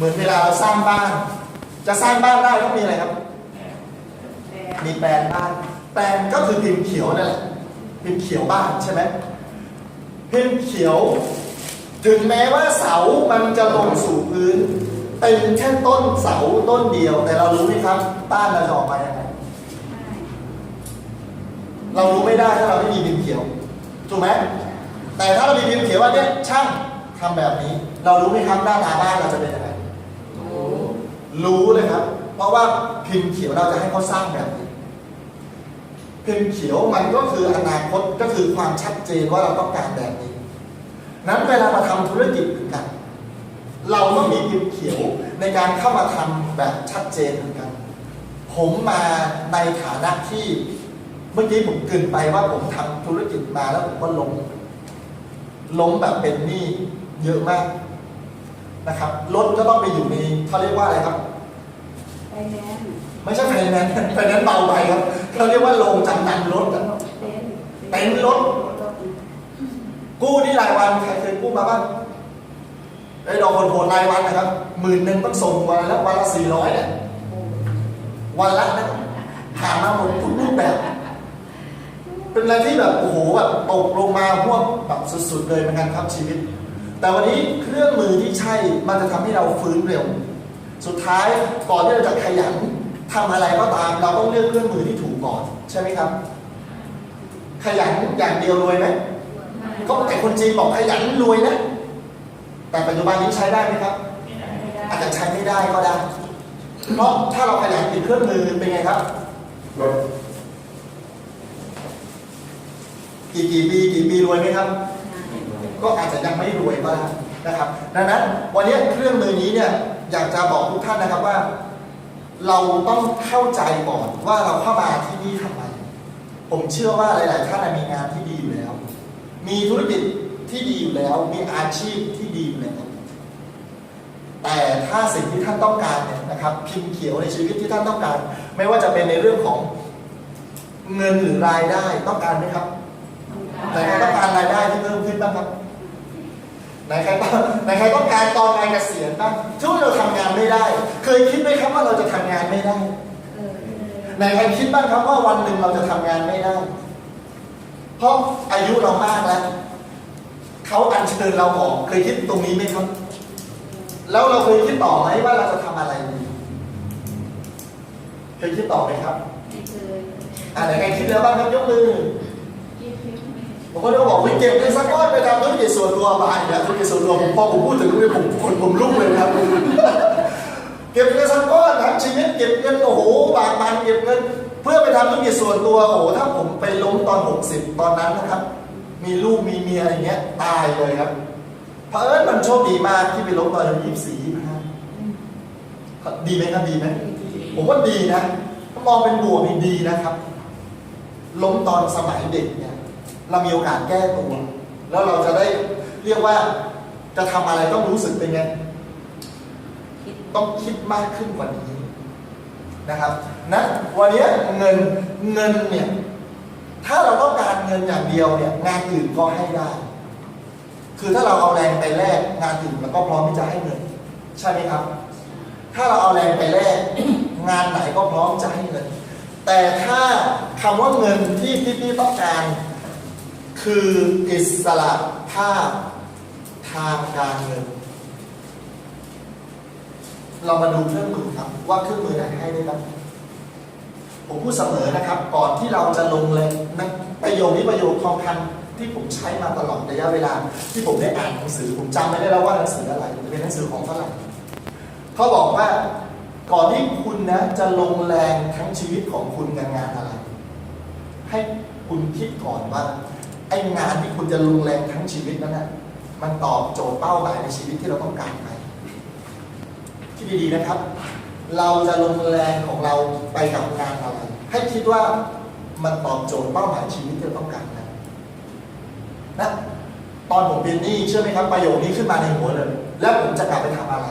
เหมือนเวลาเราสร้างบ้าน จะสร้างบ้านได้ต้องมีอะไรครับ มีแปลนบ้าน แปลนก็คือพิมพ์เขียวนั่นแหละพิมพ์เขียวบ้านใช่ไหมพิมพ์เขียว ถึงแม้ว่าเสามันจะลงสู่พื้น เป็นแค่ต้นเสาต้นเดียว แต่เรารู้ไหมครับ บ้านเราจะออกมายังไงเรารู้ไม่ได้ถ้าเราไม่มีพิมพ์เขียวถูกไหมแต่ถ้าเรามีพิมพ์เขียวว่าเนี่ยช่างทำแบบนี้ เรารู้ไหมครับหน้าตาบ้านเราจะเป็นยังไง รู้เลยครับ เพราะว่าพิมพ์เขียวเราจะให้เขาสร้างแบบนี้พิมพ์เขียวมันก็คืออนาคตก็คือความชัดเจนว่าเราต้องการแบบนี้ นั้นเวลามาทำธุรกิจเหมือนกัน เราต้องมีพิมพ์เขียวในการเข้ามาทำแบบชัดเจนเหมือนกัน ผมมาในฐานะที่เมื่อกี้ผมเกรินไปว่าผมทำธุรกิจมาแล้วผมก็ล้มล้มแบบเป็นหนี้เยอะมากนะครับรถก็ต้องไปอยู่ในเขาเรียกว่าอะไรครับ แนนไม่ใช่ไฟแนนซ์ไฟแนนซ์เบาไปครับเขาเรียกว่าโรงจำนำรถอะเต้นเต็นท์รถ กู้นี่รายวันใครเคยกู้มาบ้างไอ้ดอกโหดๆรายวันนะครับหมื่นหนึ่งต้องส่งวันละวันละสี่ร้อยเนี่ยวันละนะผ่านมาหมดทุกรูปแบบ เป็นอะไรที่แบบโอ้โหแบบตกลงมาพวกแบบสุดๆเลยเหมือนกันครับชีวิต แต่วันนี้เครื่องมือที่ใช่มันจะทำให้เราฟื้นเร็ว สุดท้ายก่อนที่เราจะขยันทำอะไรก็ตาม เราต้องเลือกเครื่องมือที่ถูกก่อน ใช่ไหมครับ ขยันอย่างเดียวรวยไหมก็แต่คนจีนบอกขยันรวยนะ แต่ปัจจุบันนี้ใช้ได้ไหมครับ อาจจะใช้ไม่ได้ก็ได้ เพราะถ้าเราขยันติดเครื่องมือเป็นไงครับกี่กี่ปีกี่ปีรวยไหมครับ ก็อาจจะยังไม่รวยก็ได้นะครับ ดังนั้นวันนี้เครื่องมือนี้เนี่ย อยากจะบอกทุกท่านนะครับว่า เราต้องเข้าใจก่อนว่าเราเข้ามาที่นี่ทำไม ผมเชื่อว่าหลาย ๆ ท่านมีงานที่ดีอยู่แล้ว มีธุรกิจที่ดีอยู่แล้ว มีอาชีพที่ดีอยู่แล้วแต่ถ้าสิ่งที่ท่านต้องการเนี่ยนะครับ พิมพ์เขียวในชีวิตที่ท่านต้องการ ไม่ว่าจะเป็นในเรื่องของเงินหรือรายได้ต้องการไหมครับ แต่ใครต้องการรายได้ที่เพิ่มขึ้นบ้างครับ ไหนใครต้องไหนใครต้องการตอนงานเกษียณบ้างช่วงเราทำงานไม่ได้ เคยคิดไหมครับว่าเราจะทำงานไม่ได้เออไหนใครคิดบ้างครับว่าวันหนึ่งเราจะทำงานไม่ได้ เพราะอายุเรามากแล้วเขาอัญเชิญเราออกเคยคิดตรงนี้ไหมครับ แล้วเราเคยคิดต่อไหมว่าเราจะทำอะไรดีเคยคิดต่อไหมครับไม่เคยอ่าไหนใครคิดแล้วบ้างครับยกมือคิดคิดไม่ บางคนก็บอกว่าเก็บเงินสักก้อนไปทำธุรกิจส่วนตัวไปแล้วธุรกิจส่วนตัวผมพอผมพูดถึงเรื่องผมคนผมลุกเลยครับเก็บเงินสักก้อนทั้งชีวิตเก็บเงินโอ้โหบากบันเก็บเงินเพื่อไปทำธุรกิจส่วนตัวโอ้โหถ้าผมไปล้มตอน 60 ตอนนั้นนะครับ มีลูกมีเมียอย่างเงี้ยตายเลยครับเพราะเอิญมันโชคดีมากที่ไปล้มตอนอายุยี่สิบสี่ยี่สิบห้าดีไหมครับดีไหมผมว่าดีนะถ้ามองเป็นบวกนี่ดีนะครับ ล้มตอนสมัยเด็กเนี่ย เรามีโอกาสแก้ตัว แล้วเราจะได้เรียกว่าจะทำอะไรต้องรู้สึกเป็นไงต้องคิดมากขึ้นกว่านี้นะครับนะวันนี้เงินเงินเนี่ยถ้าเราต้องการเงินอย่างเดียวเนี่ยงานอื่นก็ให้ได้ คือถ้าเราเอาแรงไปแลกงานอื่นมันก็พร้อมที่จะให้เงิน ใช่ไหมครับ ถ้าเราเอาแรงไปแลกงานไหนก็พร้อมจะให้เงิน แต่ถ้าคำว่าเงินที่พี่พี่ต้องการ คืออิสระภาพทางการเงิน เรามาดูเครื่องมือครับ ว่าเครื่องมือไหนให้ได้บ้างผมพูดเสมอนะครับ ก่อนที่เราจะลงเลยนะประโยคนี้ประโยคทองคำที่ผมใช้มาตลอดระยะเวลา ที่ผมได้อ่านหนังสือ ผมจำไม่ได้แล้วว่าหนังสืออะไรเป็นหนังสือของฝรั่งเขาบอกว่าก่อนที่คุณนะจะลงแรงทั้งชีวิตของคุณกับงานอะไร ให้คุณคิดก่อนว่า ไองานที่คุณจะลงแรงทั้งชีวิตนั้นนะมันตอบโจทย์เป้าหมายในชีวิตที่เราต้องการไหมคิดดีๆนะครับ เราจะลงแรงของเราไปกับงานอะไรให้คิดว่ามันตอบโจทย์เป้าหมายชีวิตที่เราต้องการนะนะตอนผมเป็นนี้เชื่อไหมครับประโยคนี้ขึ้นมาในหัวเลย แล้วผมจะกลับไปทำอะไร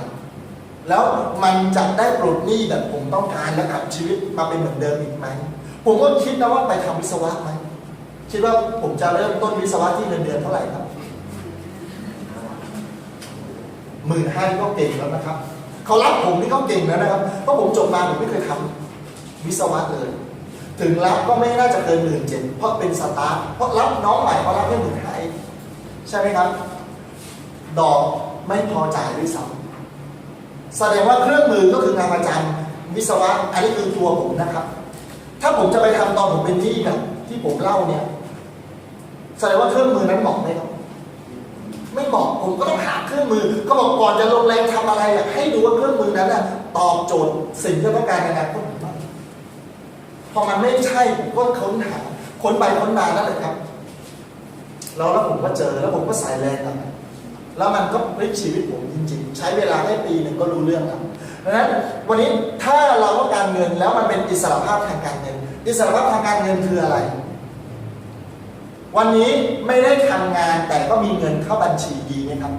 แล้วมันจะได้ปลดหนี้แบบผมต้องการและกลับชีวิตมาเป็นเหมือนเดิมอีกไหมผมก็คิดนะว่าไปทำวิศวะไหม คิดว่าผมจะเริ่มต้นวิศวะที่เงินเดือนเท่าไหร่ครับหมื่นห้าก็เก่งแล้วนะครับเขารับผมนี่เขาเก่งแล้วนะครับเพราะผมจบมาผมไม่เคยทำวิศวะเลย ถึงรับก็ไม่น่าจะเกินหมื่นเจ็ดเพราะเป็นสตาร์ทเพราะรับน้องใหม่เขารับแค่หมื่นห้าใช่ไหมครับ ดอกไม่พอจ่ายด้วยซ้ำแสดงว่าเครื่องมือก็คืองานประจำวิศวะอันนี้คือตัวผมนะครับ ถ้าผมจะไปทำตอนผมเป็นที่แบบที่ผมเล่าเนี่ย แสดงว่าเครื่องมือนั้นเหมาะไหมครับไม่เหมาะผมก็ต้องหาเครื่องมือ ก็บอกก่อนจะลงแรงทำอะไรอะให้ดูว่าเครื่องมือนั้นน่ะตอบโจทย์สิ่งที่ต้องการในอนาคตหรือไม่พอมันไม่ใช่ผมก็ค้นหาค้นไปค้นมานั่นแหละครับแล้วแล้วผมก็เจอแล้วผมก็ใส่แรงกับมันแล้วมันก็พลิกชีวิตผมจริง ๆ ใช้เวลาแค่ปีหนึ่งก็รู้เรื่องแล้วดังนั้นวันนี้ถ้าเราต้องการเงินแล้วมันเป็นอิสระภาพทางการเงิน อิสระภาพทางการเงินคืออะไร วันนี้ไม่ได้ทำงานแต่ก็มีเงินเข้าบัญชีดีไหมครับ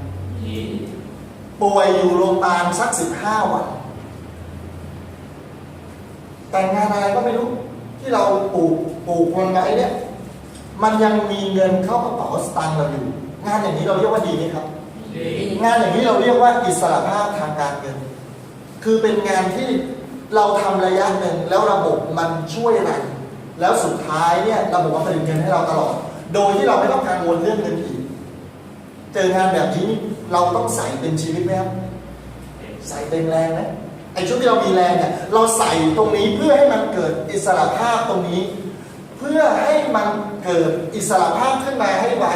ป่วยอยู่โรงพยาบาลสักสิบห้าวัน แต่งานอะไรก็ไม่รู้ ที่เราปลูกปลูกมันไว้เนี่ย มันยังมีเงินเข้ากระเป๋าสตางค์เราอยู่ งานอย่างนี้เราเรียกว่าดีไหมครับ งานอย่างนี้เราเรียกว่าอิสระภาพทางการเงิน คือเป็นงานที่เราทำระยะหนึ่งแล้วระบบมันช่วยรันแล้วสุดท้ายเนี่ยระบบมันผลิตเงินให้เราตลอด โดยที่เราไม่ต้องกังวลเรื่องเงินอีกเจองานแบบนี้เราต้องใส่เป็นชีวิตไหมครับใส่เต็มแรงนะไอ้ชุดที่เรามีแรงเนี่ยเราใส่ตรงนี้เพื่อให้มันเกิดอิสระภาพตรงนี้ เพื่อให้มันเกิดอิสระภาพขึ้นมาให้ไว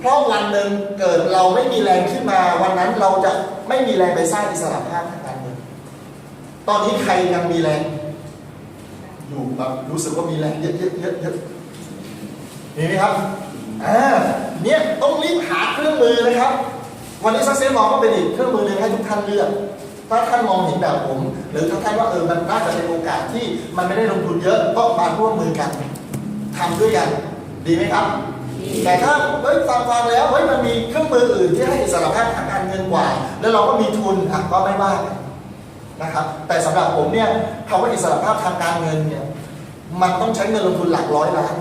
เพราะวันหนึ่งเกิดเราไม่มีแรงขึ้นมา วันนั้นเราจะไม่มีแรงไปสร้างอิสระภาพทางการเงินตอนนี้ใครยังมีแรง อยู่แบบรู้สึกว่ามีแรงเยอะเยอะเยอะเยอะมีไหมครับอ่าเนี่ยต้องรีบหาเครื่องมือนะครับ วันนี้ซักเซสมองก็เป็นอีกเครื่องมือหนึ่งให้ทุกท่านเลือก ถ้าท่านมองเห็นแบบผม หรือถ้าท่านว่าเออมันน่าจะเป็นโอกาสที่มันไม่ได้ลงทุนเยอะก็มาร่วมมือกันทำด้วยกัน ดีไหมครับ แต่ถ้าเฮ้ยฟังฟังแล้วเฮ้ยมันมีเครื่องมืออื่นที่ให้อิสระภาพทางการเงินกว่า แล้วเราก็มีทุนอะก็ไม่ว่ากันนะครับ แต่สำหรับผมเนี่ยคำว่าอิสระภาพทางการเงินเนี่ยมันต้องใช้เงินลงทุนหลักร้อยล้าน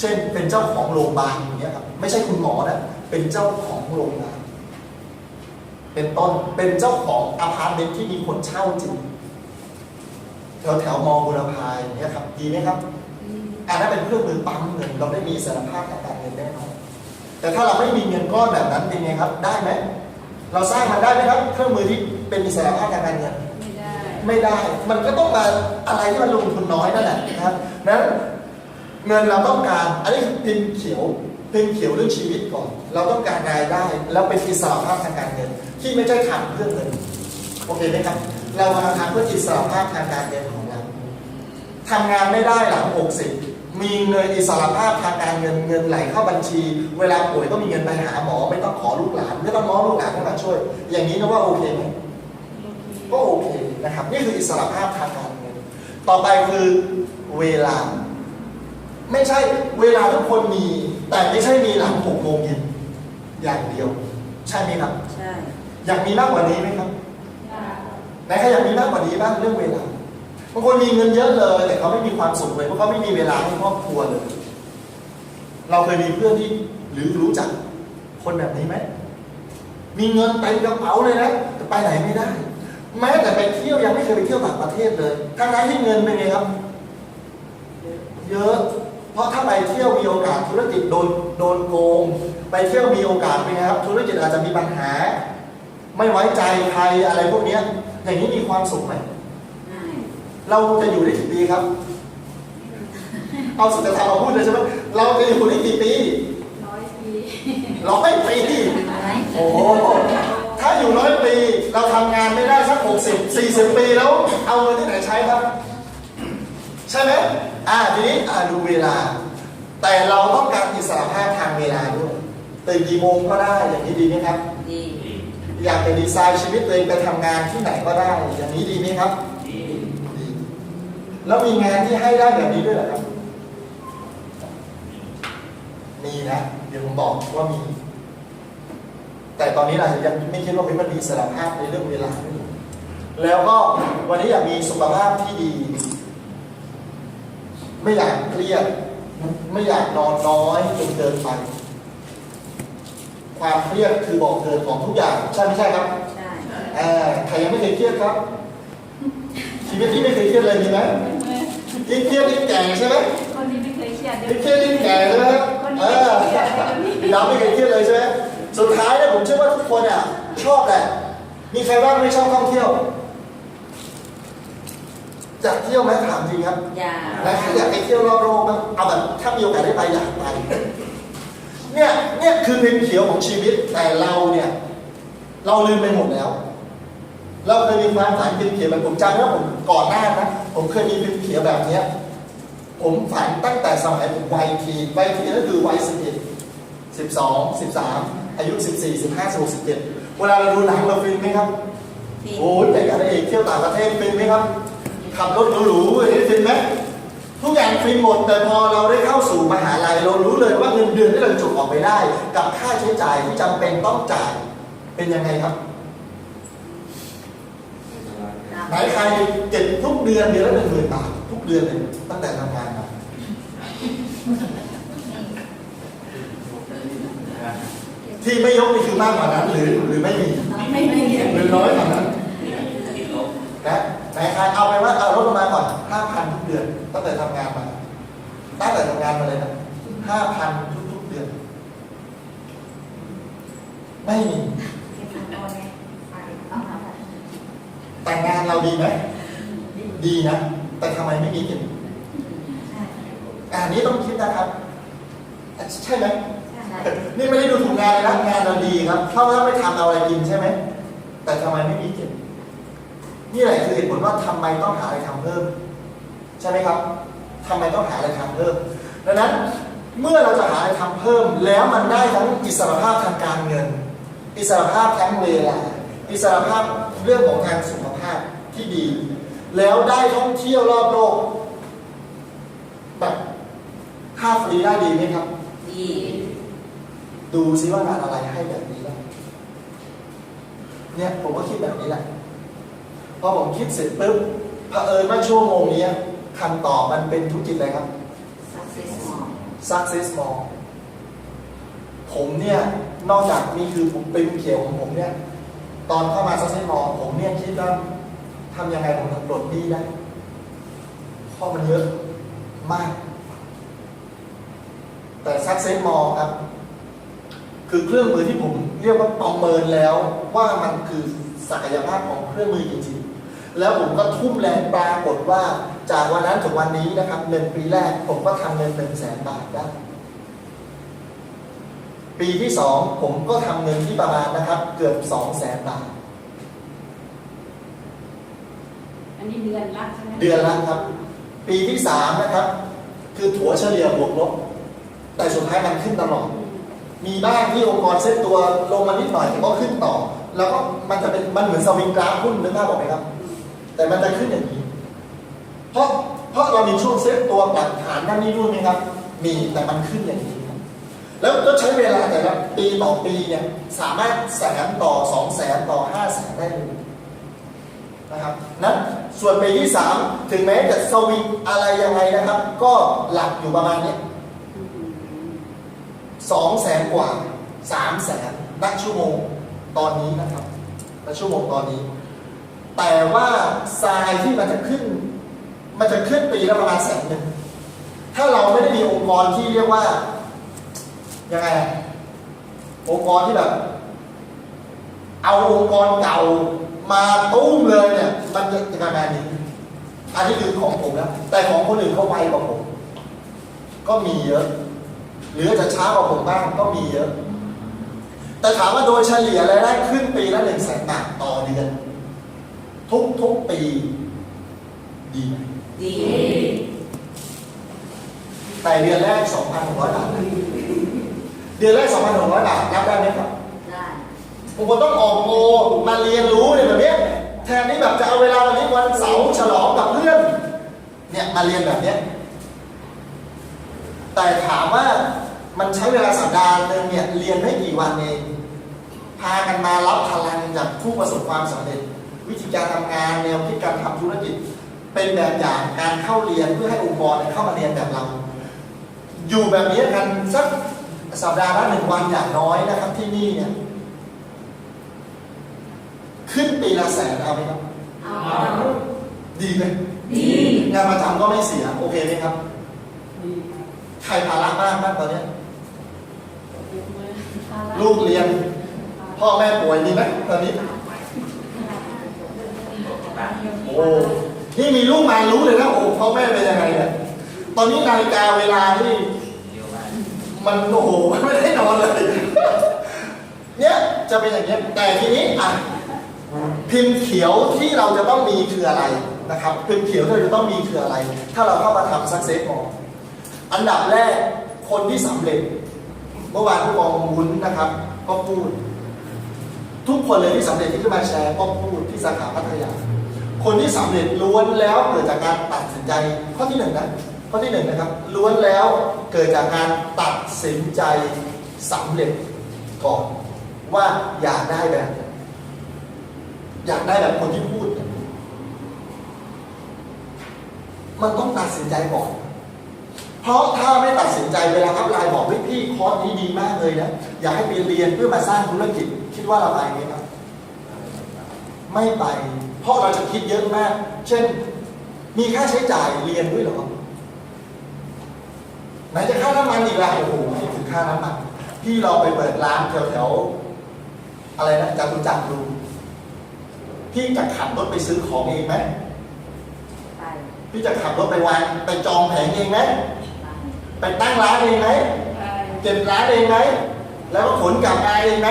เช่นเป็นเจ้าของโรงพยาบาลอย่างเงี้ยครับไม่ใช่คุณหมอนะเป็นเจ้าของโรงงานเป็นต้นเป็นเจ้าของอพาร์ตเมนต์ที่มีคนเช่าจริงแถวแถวมอบุรพาอย่างเงี้ยครับดีไหมครับอันนั้นเป็นเครื่องมือปั๊มเงินเราได้มีอิสรภาพทางการเงินแน่นอนแต่ถ้าเราไม่มีเงินก้อนแบบนั้นเป็นไงครับ ได้ไหมเราสร้างมันได้ไหมครับ เครื่องมือที่เป็นอิสรภาพทางการเงินไม่ได้ไม่ได้ มันก็ต้องมาอะไรที่มันลงทุนน้อยนั่นแหละนะครับนั้น เงินเราต้องการ อันนี้พิมพ์เขียวพิมพ์เขียวเรื่องชีวิตก่อน เราต้องการรายได้ แล้วเป็นอิสระภาพทางการเงิน ที่ไม่ใช่ทำเพื่อเงินโอเคไหมครับ เรามาทำเพื่ออิสระภาพทางการเงินของเราทำงานไม่ได้หลัง60มีเงินอิสระภาพทางการเงินเงินไหลเข้าบัญชี เวลาป่วยก็มีเงินไปหาหมอ ไม่ต้องขอลูกหลานไม่ต้องง้อลูกหลานให้มาช่วย อย่างนี้นะว่าโอเคไหมก็โอเคนะครับ นี่คืออิสระภาพทางการเงิน ต่อไปคือเวลา ไม่ใช่เวลาทุกคนมี แต่ไม่ใช่มีหลังหกโมงเย็นอย่างเดียว ใช่ไหมครับ ใช่ อยากมีมากกว่านี้ไหมครับไหนใครอยากมีมากกว่านี้บ้างเรื่องเวลาบางคนมีเงินเยอะเลย แต่เขาไม่มีความสุขเลยเพราะเขาไม่มีเวลาให้ครอบครัวเลย เราเคยมีเพื่อนที่หรือรู้จักคนแบบนี้ไหมมีเงินเต็มกระเป๋าเลยนะแต่ไปไหนไม่ได้ แม้แต่ไปเที่ยวยังไม่เคยไปเที่ยวต่างประเทศเลยทั้งนั้นที่เงินเป็นไงครับ เยอะเพ ราะถ้าไปเที่ยวมีโอกาสธุรกิจโดนโดนโกง ไปเที่ยวมีโอกาสเป็นไงครับ ธุรกิจอาจจะมีปัญหา ไม่ไว้ใจใครอะไรพวกเนี้ยอย่างนี้มีความสุขไหมไม่เราจะอยู่ได้กี่ปีครับ เอาสุดจะทำมาพูดเลยใช่ไหมเราจะอยู่ได้กี่ปีร้อยปีร้อยปีอะไรโอ้โหถ้าอยู่ร้อยปี เราทำงานไม่ได้สักหกสิบสี่สิบปีแล้ว เอาเงินที่ไหนใช้ครับ ใช่ไหม อ่าทีนี้อ่าดูเวลา แต่เราต้องการอิสระภาพทางเวลาด้วยตื่นกี่โมงก็ได้อย่างนี้ดีไหมครับ ดีอยากจะดีไซน์ชีวิตตัวเองไปทำงานที่ไหนก็ได้ อย่างนี้ดีไหมครับดีแล้วมีงานที่ให้ได้แบบนี้ด้วยเหรอครับ มีนะ เดี๋ยวผมบอกว่ามี แต่ตอนนี้เรายังไม่คิดว่ามันมีอิสระภาพในเรื่องเวลาด้วยแล้วก็วันนี้อยากมีสุขภาพที่ดี ไม่อยากเครียด ไม่อยากนอนน้อยจนเกินไปความเครียดคือบอกเกิดของทุกอย่าง ใช่ไม่ใช่ครับใช่ออ่าใครยังไม่เคยเครียดครับ ชีวิตนี้ไม่เคยเครียดเลยมีไหมยิ่งเครียดยิ่งแก่ใช่ไหมคนนี้ไม่เคยเครียดยิ่งเครียดยิ่งแก่ใช่ไหมครับคนนี้เอไม่อเคยเครียดเลยคนนี้พี่ดาวไม่เคยเครียดเลยใช่ไหมสุดท้ายเนี่ยผมเชื่อว่าทุกคนอะชอบแหละมีใครบ้างไม่ชอบท่องเที่ยว อยากเที่ยวไหมถามจริงครับอย่าแล้วใครอยากไปเที่ยวรอบโลกบ้างเอาแบบถ้ามีโอกาสได้ไปอยากไปเนี่ยเนี่ยคือเป็นเขียวของชีวิตแต่เราเนี่ย เราลืมไปหมดแล้ว เราเคยมีความฝันเป็นเขียวแบบผมจำได้ว่าผมก่อนหน้านะผมเคยมีเป็นเขียวแบบเนี้ยผมฝันตั้งแต่สมัยผมวัยทีวัยทีก็คือวัยสิบเอ็ดสิบสองสิบสามอายุสิบสี่สิบห้าสิบหกสิบเจ็ดเวลาเราดูหนังเราฟินไหมครับที่โอ้ยแต่กันเอกเที่ยวต่างประเทศฟินไหมครับ ขับรถหรูๆอย่างนี้ฟินไหมทุกอย่างฟินหมด แต่พอเราได้เข้าสู่มหาลัยเรารู้เลยว่าเงินเดือนที่เราจุกออกไปได้ กับค่าใช้จ่ายที่จำเป็นต้องจ่ายเป็นยังไงครับไหนใครเก็บทุกเดือนเดือนละหนึ่งหมื่นบาททุกเดือนเลยตั้งแต่ทำงานมาที่ไม่ยกนี่คือมากกว่านั้นหรือหรือไม่มีไม่ไม่เรียนหรือน้อยกว่านั้นนะ ไหนใครเอาไปว่าเอาลดลงมาก่อนห้าพันทุกเดือนตั้งแต่ทำงานมาตั้งแต่ทำงานมาเลยนะห้าพันทุกๆเดือน ไม่มีแต่งานเราดีไหมดีนะ แต่ทำไมไม่มีกินอันนี้ต้องคิดนะครับ ใช่ไหมนี่ไม่ได้ดูถูกงานเลยนะงานเราดีครับ เพราะว่าไม่ทำเอาอะไรกินใช่ไหม แต่ทำไมไม่มีกิน นี่แหละคือเหตุผลว่าทำไมต้องหาอะไรทำเพิ่ม ใช่ไหมครับทำไมต้องหาอะไรทำเพิ่ม ดังนั้นเมื่อเราจะหาอะไรทำเพิ่ม แล้วมันได้ทั้งอิสรภาพทางการเงิน อิสรภาพทั้งเวลาอิสรภาพเรื่องของทางสุขภาพที่ดี แล้วได้ท่องเที่ยวรอบโลกแบบค่าฟรีได้ดีไหมครับ ดี ดูซิว่างานอะไรให้แบบนี้บ้างเนี่ยผมก็คิดแบบนี้แหละ พอผมคิดเสร็จปุ๊บเผอิญว่าชั่วโมงเนี้ยคำตอบมันเป็นธุรกิจอะไรครับสักเซสมอง success more ผมเนี่ย นอกจากนี่คือผมเป็นเขียวของผมเนี่ย ตอนเข้ามา success more ผมเนี่ยคิดว่าทำยังไงผมถึงปลดหนี้ได้เพราะมันเยอะมาก แต่ success more ครับคือเครื่องมือที่ผมเรียกว่าประเมินแล้วว่ามันคือศักยภาพของเครื่องมือจริงๆ แล้วผมก็ทุ่มแรงปรากฏว่า จากวันนั้นถึงวันนี้นะครับหนึ่งปีแรกผมก็ทำเงินหนึ่งแสนบาทได้ ปีที่สองผมก็ทำเงินที่ประมาณนะครับ เกือบสองแสนบาท อันนี้เดือนละใช่ไหมเดือนละครับ ปีที่สามนะครับ คือถัวเฉลี่ยบวกลบแต่สุดท้ายมันขึ้นตลอด มีบ้างที่องค์กรเซ็ตตัวลงมานิดหน่อยแต่ก็ขึ้นต่อ แล้วก็มันจะเป็นมันเหมือนสวิงกราฟหุ้นนึกภาพออกไหมครับ แต่มันจะขึ้นอย่างนี้ เพราะเพราะเรามีช่วงเซ็ตตัวปรับฐานนั่นนี่นู่นไหมครับ มีแต่มันขึ้นอย่างนี้ครับ แล้วก็ใช้เวลาแต่ละปีต่อปีเนี่ยสามารถแสนต่อสองแสนต่อห้าแสนได้เลยนะครับนั้นส่วนปีที่สามถึงแม้จะสวิงอะไรยังไงนะครับ ก็หลักอยู่ประมาณเนี้ยสองแสนกว่าสามแสนณชั่วโมงตอนนี้นะครับณชั่วโมงตอนนี้ แต่ว่าทรายที่มันจะขึ้น มันจะขึ้นปีละประมาณแสนหนึ่งถ้าเราไม่ได้มีองค์กรที่เรียกว่ายังไงองค์กรที่แบบ เอาองค์กรเก่ามาตุ้มเลยเนี่ย มันจะประมาณนี้อันนี้คือของผมนะแต่ของคนอื่นเขาไวกว่าผม ก็มีเยอะ หรือจะช้ากว่าผมบ้างก็มีเยอะ แต่ถามว่าโดยเฉลี่ยรายได้ขึ้นปีละหนึ่งแสนบาทต่อเดือน ทุกทุกๆปี ดีไหมดี แต่เดือนแรก2,600บาทนะเดือนแรก2,600บาทรับได้ไหมครับได้ผมก็ต้องออกโมมาเรียนรู้เนี่ยแบบเนี้ยแทนที่แบบจะเอาเวลาวันนี้วันเสาร์ฉลองกับเพื่อน เนี่ยมาเรียนแบบเนี้ยแต่ถามว่ามันใช้เวลาสัปดาห์หนึ่งเนี่ยเรียนไม่กี่วันเองพากันมารับพลังจากผู้ประสบความสำเร็จ วิธีการทำงานแนวคิดการทำธุรกิจ เป็นแบบอย่างการเข้าเรียนเพื่อให้องค์กรเนี่ยเข้ามาเรียนแบบเรา อยู่แบบนี้กันสักสัปดาห์ละหนึ่งวันอย่างน้อยนะครับที่นี่เนี่ยขึ้นปีละแสนเอาไหมครับเอาดีไหมดีงานประจำก็ไม่เสีย โอเคไหมครับใครภาระมากบ้างตอนเนี้ยลูกเรียน พ่อแม่ป่วยมีไหมตอนนี้ โอ้นี่มีลูกมารู้เลยนะโอ้พ่อแม่เป็นยังไงเนี่ยตอนนี้นาฬิกาเวลานี่มันโอ้โหไม่ได้นอนเลย เนี่ยจะเป็นอย่างเงี้ยแต่ทีนี้อะพิมพ์เขียวที่เราจะต้องมีคืออะไรนะครับ พิมพ์เขียวที่เราจะต้องมีคืออะไร ถ้าเราเข้ามาทำซักเซสมออันดับแรกคนที่สำเร็จ เมื่อวานผู้กองวุ้นนะครับ ก็พูด ทุกคนเลยที่สำเร็จที่ขึ้นมาแชร์ก็พูดที่สาขาพัทยา คนที่สำเร็จล้วนแล้วเกิดจากการตัดสินใจข้อที่หนึ่งนะข้อที่หนึ่งนะครับล้วนแล้วเกิดจากการตัดสินใจสำเร็จก่อนว่าอยากได้แบบ อยากได้แบบคนที่พูด มันต้องตัดสินใจก่อน เพราะถ้าไม่ตัดสินใจเวลาอัพไลน์บอกเฮ้ยพี่คอร์สนี้ดีมากเลยนะ อยากให้ไปเรียนเพื่อมาสร้างธุรกิจ ว่าเราไปไหมครับ ไม่ไป เพราะเราจะคิดเยอะมาก เช่น มีค่าใช้จ่ายเรียนด้วยเหรอไหนจะค่าน้ำมันอีกล่ะโอ้โหให้ถึงค่าน้ำมันพี่เราไปเปิดร้านแถวๆอะไรนะจตุจักรดูพี่จะขับรถไปซื้อของเองไหมไปพี่จะขับรถไปวางไปจองแผงเองไหมไปไปตั้งร้านเองไหมไปเก็บร้านเองไหมแล้วก็ขนกลับมาเองไหม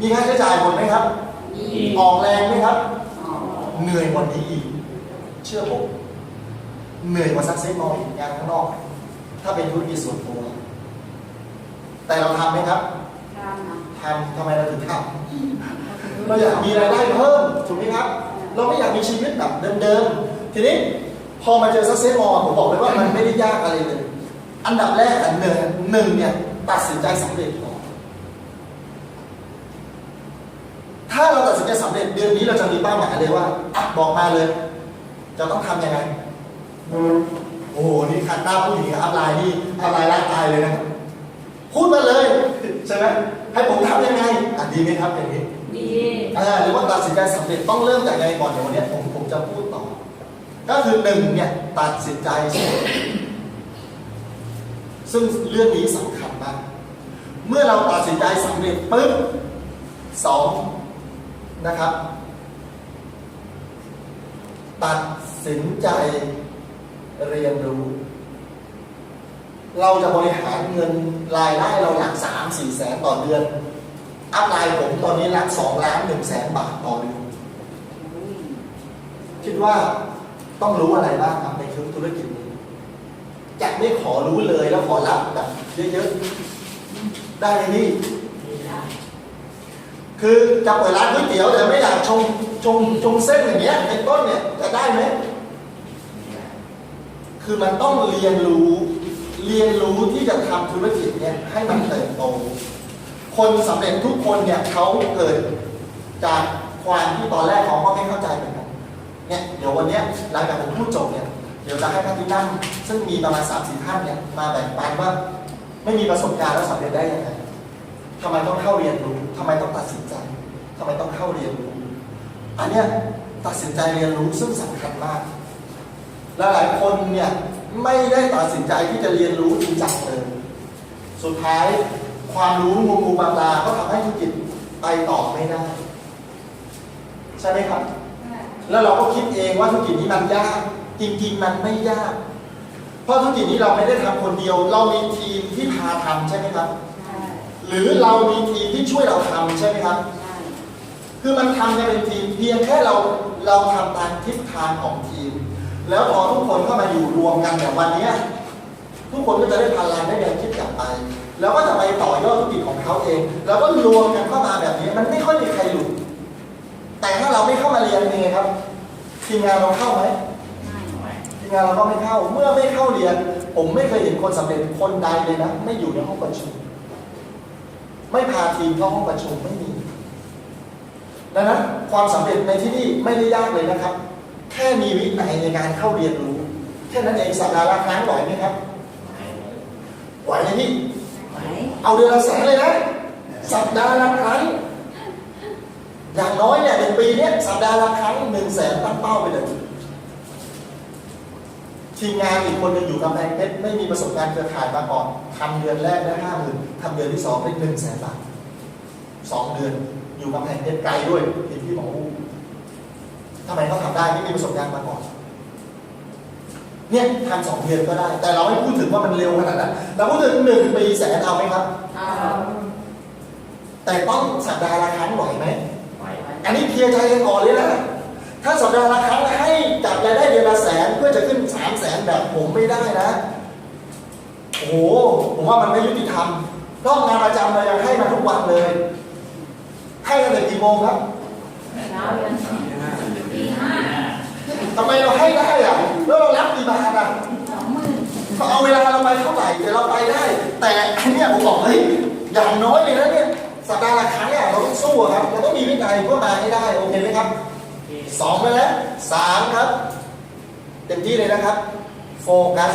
มีค่าใช้จ่ายหมดไหมครับดีออกแรงไหมครับอ๋อเหนื่อยกว่านี้อีก เชื่อผมเหนื่อยกว่าซักเซสมอลอีกงานข้างนอก ถ้าเป็นธุรกิจส่วนตัว แต่เราทำไหมครับทำนะทำทำไมเราถึงทำเราอยากมีรายได้เพิ่มถูกไหมครับ เราไม่อยากมีชีวิตแบบเดิมๆ ทีนี้พอมาเจอซักเซสมอลผมบอกเลยว่ามันไม่ได้ยากอะไรเลย อันดับแรกอันหนึ่งหนึ่งเนี่ยตัดสินใจสำเร็จก่อน ถ้าเราตัดสินใจสำเร็จเดือนนี้เราจะมีเป้าหมายเลยว่าอะบอกมาเลย จะต้องทำยังไง โอ้โห นี่ขัดหน้าผู้หญิงกับอัพไลน์นี่อัพไลน์ร่างกายเลยนะครับพูดมาเลยใช่ไหมให้ผมทำยังไงอะดีไหมครับอย่างนี้ดีอ่าหรือว่าตัดสินใจสำเร็จต้องเริ่มจากยังไงก่อนเดี๋ยววันนี้ผมผมจะพูดต่อ ก็คือหนึ่งเนี่ยตัดสินใจสำเร็จซึ่งเรื่องนี้สำคัญมากเมื่อเราตัดสินใจสำเร็จปุ๊บสอง นะครับ ตัดสินใจเรียนรู้ เราจะบริหารเงินรายได้เราหลักสามสี่แสนต่อเดือน อัพไลน์ผมตอนนี้หลักสองล้านหนึ่งแสนบาทต่อเดือนคิดว่าต้องรู้อะไรบ้างครับในธุรกิจนี้จะไม่ขอรู้เลยแล้วขอรับแบบเยอะๆ ได้ไหมพี่ คือจะเปิดร้านก๋วยเตี๋ยวแต่ไม่อยากชงชงชงเส้นอย่างเงี้ยเป็นต้นเนี่ยจะได้ไหมคือมันต้องเรียนรู้เรียนรู้ที่จะทำธุรกิจเนี่ยให้มันเติบโต คนสำเร็จทุกคนเนี่ยเขาเกิดจากความที่ตอนแรกเขาก็ไม่เข้าใจเหมือนกันเนี่ยเดี๋ยววันเนี้ยหลังจากผมพูดจบเนี่ยเดี๋ยวจะให้ท่านที่นั่งซึ่งมีประมาณสามสี่ท่านเนี่ยมาแบ่งปันว่า ไม่มีประสบการณ์แล้วสำเร็จได้ยังไง ทำไมต้องเข้าเรียนรู้ทำไมต้องตัดสินใจทำไมต้องเข้าเรียนรู้ อันเนี้ยตัดสินใจเรียนรู้ซึ่งสำคัญมากและหลายคนเนี่ยไม่ได้ตัดสินใจที่จะเรียนรู้จริงจังเลย สุดท้ายความรู้งูงูบางตาก็ทำให้ธุรกิจไปต่อไม่ได้ใช่ไหมครับ แล้วเราก็คิดเองว่าธุรกิจนี้มันยากจริงๆมันไม่ยาก เพราะธุรกิจนี้เราไม่ได้ทำคนเดียว เรามีทีมที่พาทำใช่ไหมครับใช่ หรือเรามีทีมที่ช่วยเราทำใช่ไหมครับใช่คือมันทำกันเป็นทีมเพียงแค่เราเราทำตามทิศทางของทีม แล้วพอทุกคนเข้ามาอยู่รวมกันแบบวันนี้ทุกคนก็จะได้พลังได้แนวคิดกลับไป แล้วก็จะไปต่อยอดธุรกิจของเขาเอง แล้วก็รวมกันเข้ามาแบบนี้ มันไม่ค่อยมีใครหลุดแต่ถ้าเราไม่เข้ามาเรียนเป็นไงครับทีมงานเราเข้าไหมไม่ทีมงานเราก็ไม่เข้า เมื่อไม่เข้าเรียน ผมไม่เคยเห็นคนสำเร็จคนใดเลยนะ ไม่อยู่ในห้องประชุม ไม่พาทีมเข้าห้องประชุมไม่มี ดังนั้นความสำเร็จในที่นี่ไม่ได้ยากเลยนะครับ แค่มีวินัยในการเข้าเรียนรู้ แค่นั้นเองสัปดาห์ละครั้งไหวไหมครับไหวไหมพี่ไหวเอาเดือนละแสนเลยนะ สัปดาห์ละครั้งอย่างน้อยเนี่ยหนึ่งปีเนี่ยสัปดาห์ละครั้งหนึ่งแสนตั้งเป้าไปเลย ทีมงานอีกคนหนึงอยู่กำแพงเพชรไม่มีประสบการณ์เครือข่ายมาก่อนทำเดือนแรกได้ห้าหมื่นทำเดือนที่สองได้หนึ่งแสนบาทสองเดือนอยู่กำแพงเพชรไกลด้วยทีที่หมออู้ทำไมเขาทำได้ไม่มีประสบการณ์มาก่อนเนี่ยทำสองเดือนก็ได้ แต่เราไม่พูดถึงว่ามันเร็วขนาดนั้นเราพูดถึงหนึ่งปีแสนเอาไหมครับเอาแต่ต้องสัปดาห์ละครั้งไหวไหมไหวอันนี้เคลียร์ใจกันก่อนเลยนะถ้าสัปดาห์ละครั้งให้ จับรายได้เดือนละแสนเพื่อจะขึ้นสามแสนแบบผมไม่ได้นะ โอ้โห ผมว่ามันไม่ยุติธรรมต้องงานประจำเรายังให้มาทุกวันเลย ให้กันแต่กี่โมงครับเช้ายันตีห้าทำไมเราให้ได้อะแล้วเรารับกี่บาทอะสองหมื่นเขาเอาเวลาเราไปเท่าไหร่เดี๋ยวเราไปได้ แต่อันเนี้ยผมบอกเฮ้ยอย่างน้อยเลยนะเนี่ยสัปดาห์ละครั้งเนี่ยเราต้องสู้อะครับเราต้องมีวินัยเพื่อมาให้ได้โอเคไหมครับ สองไปแล้วสามครับ เต็มที่เลยนะครับ โฟกัส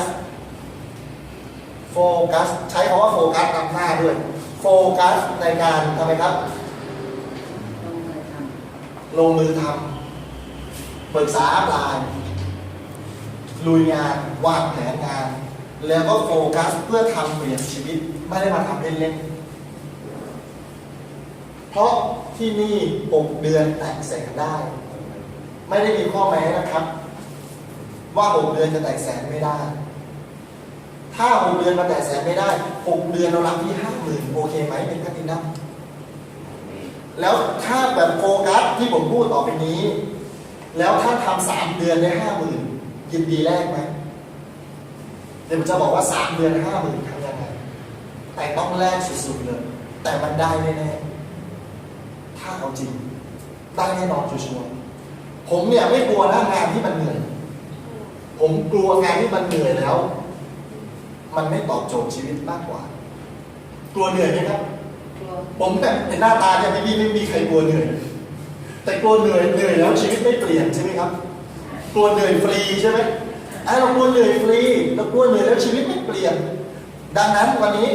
โฟกัส ใช้คำว่าโฟกัสนำหน้าด้วย โฟกัสในการทำไมครับ ลงเลยทลงมือทำปรึกษาปลายลุยงานวางแผนงาน แล้วก็โฟกัสเพื่อทำเปลี่ยนชีวิต ไม่ได้มาทำเล่นๆเพราะที่นี่ 6 เดือนแตะแสนได้ ไม่ได้มีข้อแม้นะครับ ว่า6เดือนจะแตะแสนไม่ได้ ถ้า6เดือนมาแตะแสนไม่ได้6เดือนเรารับที่50,000โอเคไหมเป็นคัตินัมแล้วถ้าแบบโฟกัสที่ผมพูดต่อไปนี้ แล้วถ้าทำสามเดือนได้ห้าหมื่นยินดีแรกไหมเดี๋ยวผมจะบอกว่าสามเดือนห้าหมื่นทำยังไงแต่ต้องแรกสุดๆเลย แต่มันได้แน่ๆถ้าเอาจริงได้แน่นอนชัวร์ ผมเนี่ยไม่กลัวนะงานที่มันเหนื่อย ผมกลัวงานที่มันเหนื่อยแล้ว มันไม่ตอบโจทย์ชีวิตมากกว่า กลัวเหนื่อยไหมครับกลัวผมแต่เห็นหน้าตาเนี่ยไม่มีไม่มีใครกลัวเหนื่อย แต่กลัวเหนื่อยเหนื่อยแล้วชีวิตไม่เปลี่ยนใช่ไหมครับ กลัวเหนื่อยฟรีใช่ไหมไอ้เรากลัวเหนื่อยฟรีเรากลัวเหนื่อยแล้วชีวิตไม่เปลี่ยน ดังนั้นวันนี้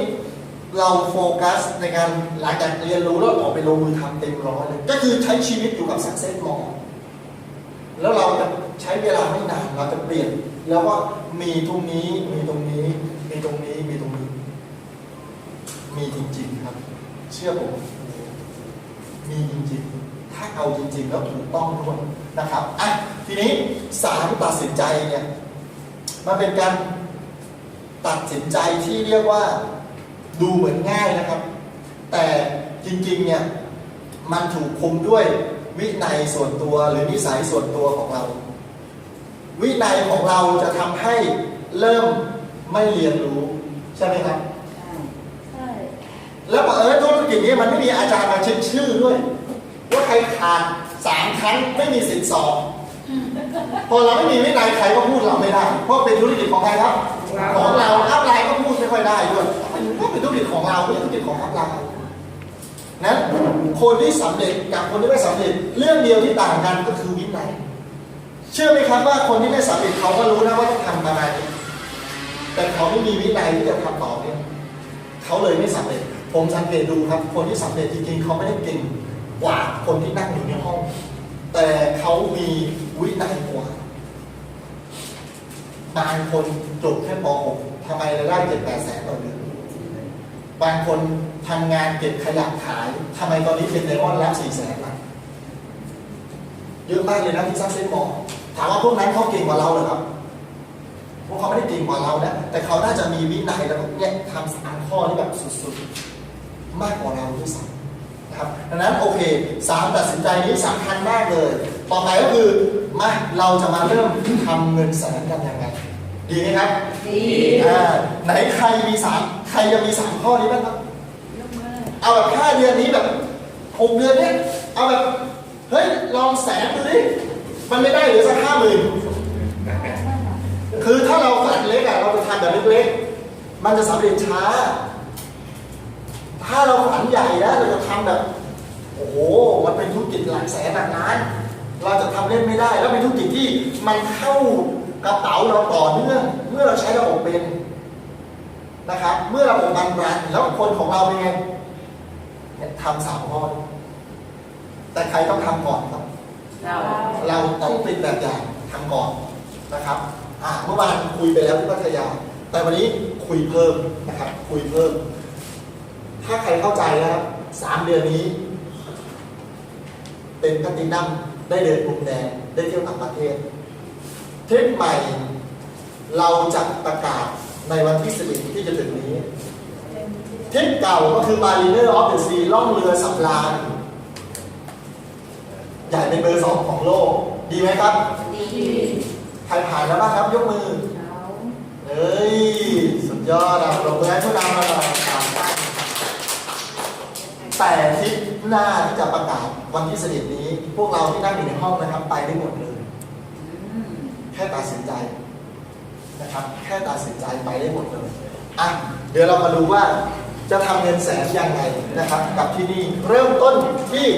เราโฟกัสในการหลังจากเรียนรู้แล้วออกไปลงมือทำเต็มร้อยเลยก็คือใช้ชีวิตอยู่กับ success m o แล้วเราจะใช้เวลาไม่นานเราจะเปลี่ยน แล้วก็มีตรงนี้มีตรงนี้มีตรงนี้มีตรงนี้ มีจริงๆครับ เชื่อผม มีจริงๆ ถ้าเอาจริง ๆ แล้วถูกต้องด้วยนะครับอะทีนี้สามตัดสินใจเนี่ยมันเป็นการตัดสินใจที่เรียกว่าดูเหมือนง่ายนะครับ แต่จริงๆเนี่ยมันถูกคุมด้วย วินัยส่วนตัวหรือนิสัยส่วนตัวของเรา วินัยของเราจะทำให้เริ่มไม่เรียนรู้ ใช่ไหมครับใช่ใช่แล้วบังเออธุรกิจนี้มันไม่มีอาจารย์มาเช็คชื่อด้วย ว่าใครขาดสามครั้งไม่มีสิทธิ์สอบพอเราไม่มีวินัยใครก็พูดเราไม่ได้ เพราะเป็นธุรกิจของใครครับ ของเราอัพไลน์ก็พูดไม่ค่อยได้ด้วยมันก็เป็นธุรกิจของเราเป็นธุรกิจของอัพไลน์ นั้นคนที่สำเร็จกับคนที่ไม่สำเร็จ เรื่องเดียวที่ต่างกันก็คือวินัยเชื่อไหมครับว่าคนที่ไม่สำเร็จเขาก็รู้นะว่าต้องทำอะไรแต่เขาไม่มีวินัยที่จะทำต่อเนี่ยเขาเลยไม่สำเร็จ ผมสังเกตดูครับ คนที่สำเร็จจริงๆเขาไม่ได้เก่งกว่าคนที่นั่งอยู่ในห้อง แต่เขามีวินัยกว่าบางคนจบแค่ป .6 ทำไมรายได้เจ็ดแปดแสนต่อเดือน บางคนทำงานเก็บขยะขายทำไมตอนนี้เป็นไดมอนด์รับสี่แสนละเยอะมากเลยนะที่ซักเซนมองถามว่าพวกนั้นเขาเก่งกว่าเราเหรอครับ พวกเขาไม่ได้เก่งกว่าเรานะแต่เขาน่าจะมีวินัยแล้วก็เนี่ยทำสามข้อนี้แบบสุดๆ มากกว่าเราด้วยซ้ำนะครับ ดังนั้นโอเคสามตัดสินใจนี้สำคัญมากเลย ต่อไปก็คือมาเราจะมาเริ่มทำเงินแสนกันยังไง ดีไหมครับ ดีอ่าไหนใครมีสาม ใครจะมีสามข้อนี้บ้างครับ เอาแบบห้าเดือนนี้แบบหกเดือนเนี้ยเอาแบบ เฮ้ย ลองแสนดูดิ มันไม่ได้เหรือสักห้าหมื่นคือถ้าเราฝันเล็กอะเราจะทำแบบเล็กๆ มันจะสำเร็จช้า ถ้าเราฝันใหญ่นะเราจะทำแบบ โอ้โห มันเป็นธุรกิจหลักแสนหลักล้าน เราจะทำเล่นไม่ได้ แล้วเป็นธุรกิจที่มันเข้ากระเป๋าเราต่อเนื่อง เมื่อเราใช้ระบบเป็น นะครับ เมื่อระบบมันรันแล้วคนของเราเป็นไงเนี่ยทำสามข้อแต่ใครต้องทำก่อนครับ เราเราต้องเป็นแบบอย่างทำก่อนนะครับอ่าเมื่อวานคุยไปแล้วที่พัทยา แต่วันนี้คุยเพิ่มนะครับ คุยเพิ่ม ถ้าใครเข้าใจนะครับสามเดือนนี้ เป็นแพลตตินัมได้เดินพรมแดงได้เที่ยวต่างประเทศทริปใหม่ เราจะประกาศ ในวันที่11ที่จะถึงนี้ทริปเก่าก็คือ Mariner of the Sea ล่องเรือสำราญใหญ่เป็นเบอร์สองของโลก ดีไหมครับ ดีใครผ่านแล้วบ้างครับ ยกมือเราเฮ้ย สุดยอดอะปรบมือให้ผู้นำมาหน่อยแต่ทริปหน้าที่จะประกาศวันที่11นี้ พวกเราที่นั่งอยู่ในห้องนะครับ ไปได้หมดเลย แค่ตัดสินใจ นะครับแค่ตัดสินใจไปได้หมดเลยอะเดี๋ยวเรามาดูว่าจะทำเงินแสนยังไงนะครับ กับที่นี่เริ่มต้นที่